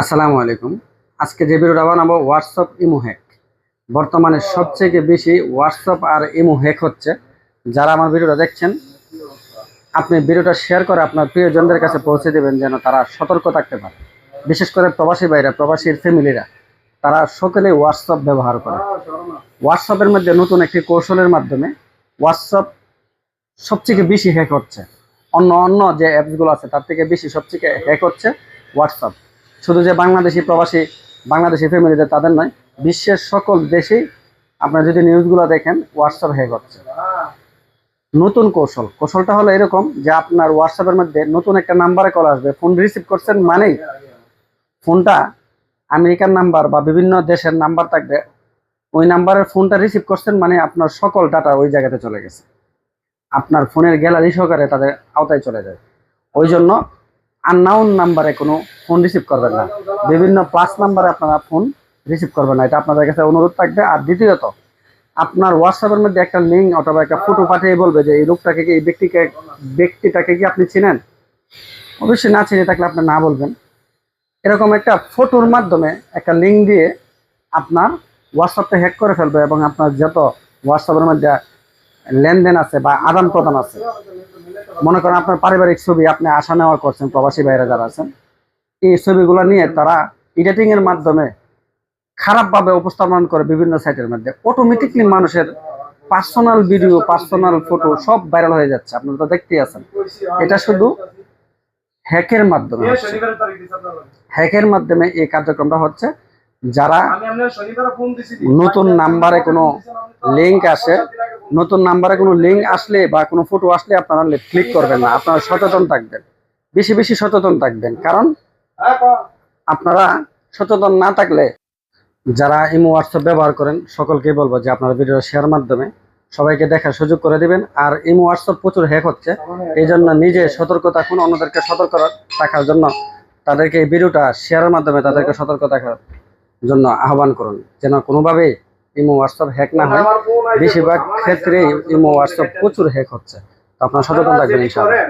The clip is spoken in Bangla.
আসসালামু আলাইকুম। আজকে যে ভিডিওটা বানাবো হোয়াটসঅ্যাপ ইমো হ্যাক বর্তমানে সবচেয়ে বেশি হোয়াটসঅ্যাপ আর ইমো হ্যাক হচ্ছে। যারা আমার ভিডিওটা দেখছেন, আপনি ভিডিওটা শেয়ার করে আপনার প্রিয়জনদের কাছে পৌঁছে দেবেন যেন তারা সতর্ক থাকতে পারে। বিশেষ করে প্রবাসী ভাইরা, প্রবাসীর ফ্যামিলিরা, তারা সকলে হোয়াটসঅ্যাপ ব্যবহার করে। হোয়াটসঅ্যাপের মধ্যে নতুন একটি কৌশলের মাধ্যমে হোয়াটসঅ্যাপ সবথেকে বেশি হ্যাক হচ্ছে। অন্য অন্য যে অ্যাপসগুলো আছে, তার থেকে বেশি সবথেকে হ্যাক হচ্ছে হোয়াটসঅ্যাপ শুধু যে বাংলাদেশি প্রবাসী, বাংলাদেশি ফ্যামিলিদের তাদের নয়, বিশ্বের সকল দেশেই আপনারা যদি নিউজগুলো দেখেন হোয়াটসঅ্যাপ হ্যাক হচ্ছে। নতুন কৌশল। কৌশলটা হলো এরকম যে আপনার হোয়াটসঅ্যাপের মধ্যে নতুন একটা নাম্বারে কল আসবে। ফোন রিসিভ করছেন মানেই ফোনটা আমেরিকার নাম্বার বা বিভিন্ন দেশের নাম্বার থাকবে। ওই নাম্বারের ফোনটা রিসিভ করছেন মানে আপনার সকল ডাটা ওই জায়গাতে চলে গেছে। আপনার ফোনের গ্যালারি সহকারে তাদের আওতায় চলে যায়। ওই জন্য আননাউন নাম্বারে কোনো ফোন রিসিভ করবেন না। বিভিন্ন প্লাস নাম্বারে আপনারা ফোন রিসিভ করবেন না। এটা আপনাদের কাছে অনুরোধ থাকবে। আর দ্বিতীয়ত, আপনার হোয়াটসঅ্যাপের মধ্যে একটা লিঙ্ক অথবা একটা ফটো পাঠিয়ে বলবে যে, এই লোকটাকে কি, এই ব্যক্তিকে, ব্যক্তিটাকে কি আপনি চিনেন? অবশ্যই না চিনে থাকলে আপনি না বলবেন। এরকম একটা ফটোর মাধ্যমে একটা লিঙ্ক দিয়ে আপনার হোয়াটসঅ্যাপটা হ্যাক করে ফেলবে এবং আপনার যত হোয়াটসঅ্যাপের মধ্যে লেনদেন আছে বা আদান প্রদান আছে। মনে করেন আপনার পারিবারিক ছবি আপনি আসা নেওয়া করছেন প্রবাসী বাইরে যারা আছেন এই ছবিগুলো নিয়ে তারা এডিটিং এর মাধ্যমে খারাপভাবে উপস্থাপন করে বিভিন্ন সাইটের মধ্যে। অটোমেটিকলি মানুষের পার্সোনাল ভিডিও পার্সোনাল ফটো সব ভাইরাল হয়ে যাচ্ছে। আপনারা তো দেখতেই আছেন। এটা শুধু হ্যাকের মাধ্যমে হ্যাকের মাধ্যমে এই কার্যক্রমটা হচ্ছে। যারা নতুন নাম্বারে কোনো লিঙ্ক আসে নতুন নাম্বারে কোনো লিঙ্ক আসলে বা কোনো ফটো আসলে আপনারা ক্লিক করবেন না। আপনারা সচেতন থাকবেন। বেশি বেশি সচেতন থাকবেন। কারণ আপনারা সচেতন না থাকলে যারা ইমো হোয়াটসঅ্যাপ ব্যবহার করেন, সকলকে বলব যে আপনারা ভিডিও শেয়ার মাধ্যমে সবাইকে দেখার সুযোগ করে দিবেন। আর ইমো হোয়াটসঅ্যাপ প্রচুর হ্যাক হচ্ছে। এই জন্য নিজে সতর্ক থাকুন, অন্যদেরকে সতর্ক থাকার জন্য। তাদেরকে এই ভিডিওটা শেয়ারের মাধ্যমে তাদেরকে সতর্ক থাকার জন্য আহ্বান করুন। যেন কোনোভাবেই ইমো হোয়াটসঅ্যাপ হ্যাক না হয় বেশিরভাগ ক্ষেত্রে ইমো হোয়াটসঅ্যাপ প্রচুর হ্যাক হচ্ছে। আপনার আপনারা সচেতন থাকবেন ইনশাআল্লাহ।